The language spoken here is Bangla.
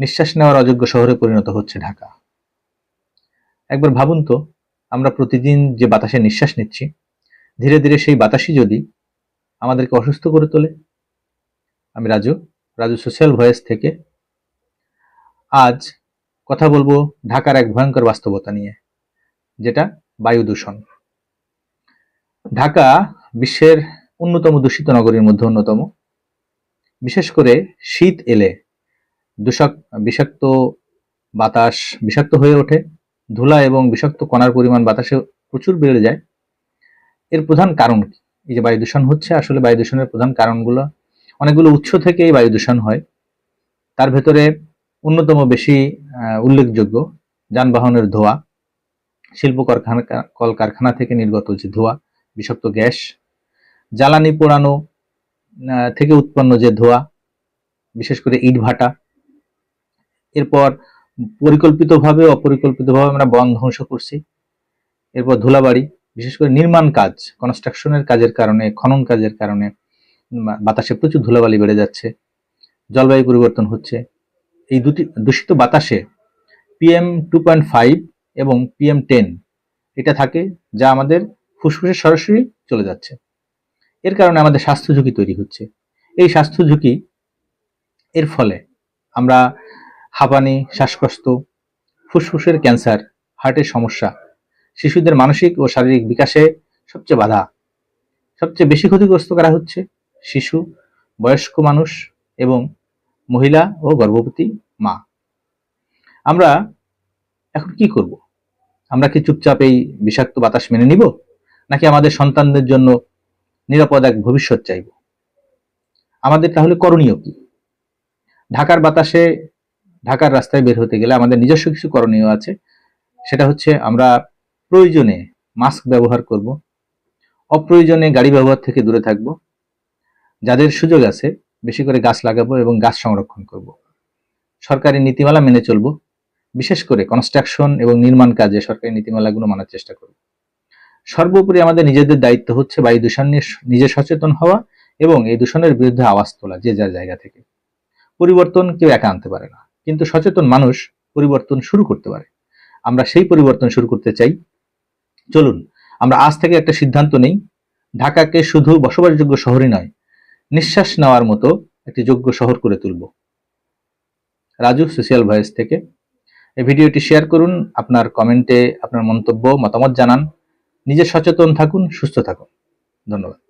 নিঃশ্বাস নেওয়ার অযোগ্য শহরে পরিণত হচ্ছে ঢাকা। একবার ভাবুন তো, আমরা প্রতিদিন যে বাতাসে নিঃশ্বাস নিচ্ছি, ধীরে ধীরে সেই বাতাসই যদি আমাদেরকে অসুস্থ করে তোলে। আমি রাজু রাজু সোশ্যাল ভয়েস থেকে। আজ কথা বলব ঢাকার এক ভয়ঙ্কর বাস্তবতা নিয়ে, যেটা বায়ু দূষণ। ঢাকা বিশ্বের অন্যতম দূষিত নগরীর মধ্যে অন্যতম। বিশেষ করে শীত এলে দূষক, বিষাক্ত বাতাস, বিষাক্ত হয়ে ওঠে। ধুলা এবং বিষাক্ত কণার পরিমাণ বাতাসে প্রচুর বেড়ে যায়। এর প্রধান কারণ কি? এই যে বায়ু দূষণ হচ্ছে, আসলে বায়ু দূষণের প্রধান কারণগুলো, অনেকগুলো উৎস থেকে এই বায়ু দূষণ হয়। তার ভেতরে অন্যতম বেশি উল্লেখযোগ্য যানবাহনের ধোঁয়া। শিল্প কারখানা কলকারখানা থেকে নির্গত যে ধোঁয়া, বিষাক্ত গ্যাস। জ্বালানি পোড়ানো থেকে উৎপন্ন যে ধোঁয়া, বিশেষ করে ইট ভাটা এরপর পরিকল্পিতভাবে, অপরিকল্পিতভাবে আমরা বন ধ্বংস করছি। এরপর ধুলাবাড়ি, বিশেষ করে নির্মাণ কাজ কনস্ট্রাকশনের কাজের কারণে, খনন কাজের কারণে বাতাসে প্রচুর ধুলাবালি বেড়ে যাচ্ছে, জলবায়ু পরিবর্তন হচ্ছে। এই দুটি, দূষিত বাতাসে পিএম টু পয়েন্ট ফাইভ এবং পিএম টেন এটা থাকে যা আমাদের ফুসফুসে সরাসরি চলে যাচ্ছে। এর কারণে আমাদের স্বাস্থ্য ঝুঁকি তৈরি হচ্ছে। এই স্বাস্থ্য ঝুঁকি এর ফলে আমরা হাঁপানি, শ্বাসকষ্ট, ফুসফুসের ক্যান্সার, হার্টের সমস্যা, শিশুদের মানসিক ও শারীরিক বিকাশে সবচেয়ে বাধা। সবচেয়ে বেশি ক্ষতিগ্রস্ত করা হচ্ছে? শিশু, বয়স্ক মানুষ এবং মহিলা ও গর্ভবতী মা। আমরা এখন কি করব? আমরা কি চুপচাপ এই বিষাক্ত বাতাস মেনে নিব? নাকি আমাদের সন্তানদের জন্য নিরাপদ এক ভবিষ্যৎ চাইব? আমাদের তাহলে করণীয় কি? ঢাকার বাতাসে ঢাকার রাস্তায় বের হতে গেলে আমাদের নিজস্ব কিছু করণীয় আছে। সেটা হচ্ছে আমরা প্রয়োজনে মাস্ক ব্যবহার করব, অপ্রয়োজনে গাড়ি ব্যবহার থেকে দূরে থাকব, যাদের সুযোগ আছে বেশি করে গাছ লাগাবো এবং গাছ সংরক্ষণ করব। সরকারি নীতিমালা মেনে চলব, বিশেষ করে কনস্ট্রাকশন এবং নির্মাণ কাজে সরকারি নীতিমালাগুলো মানার চেষ্টা করব। সর্বোপরি আমাদের নিজেদের দায়িত্ব হচ্ছে বায়ু দূষণ নিয়ে নিজে সচেতন হওয়া এবং এই দূষণের বিরুদ্ধে আওয়াজ তোলা যে যার জায়গা থেকে। পরিবর্তন কেউ একা আনতে পারে না। কিন্তু সচেতন মানুষ পরিবর্তন শুরু করতে পারে। আমরা সেই পরিবর্তন শুরু করতে চাই। চলুন, আমরা আজ থেকে একটা সিদ্ধান্ত নেই। ঢাকাকে শুধু বসবাসযোগ্য শহরই নয়, নিঃশ্বাস নেওয়ার মতো একটি যোগ্য শহর করে তুলব। রাজু, সোশ্যাল ভয়েস থেকে। এই ভিডিওটি শেয়ার করুন, আপনার কমেন্টে আপনার মন্তব্য, মতামত জানান। নিজে সচেতন থাকুন, সুস্থ থাকুন। ধন্যবাদ।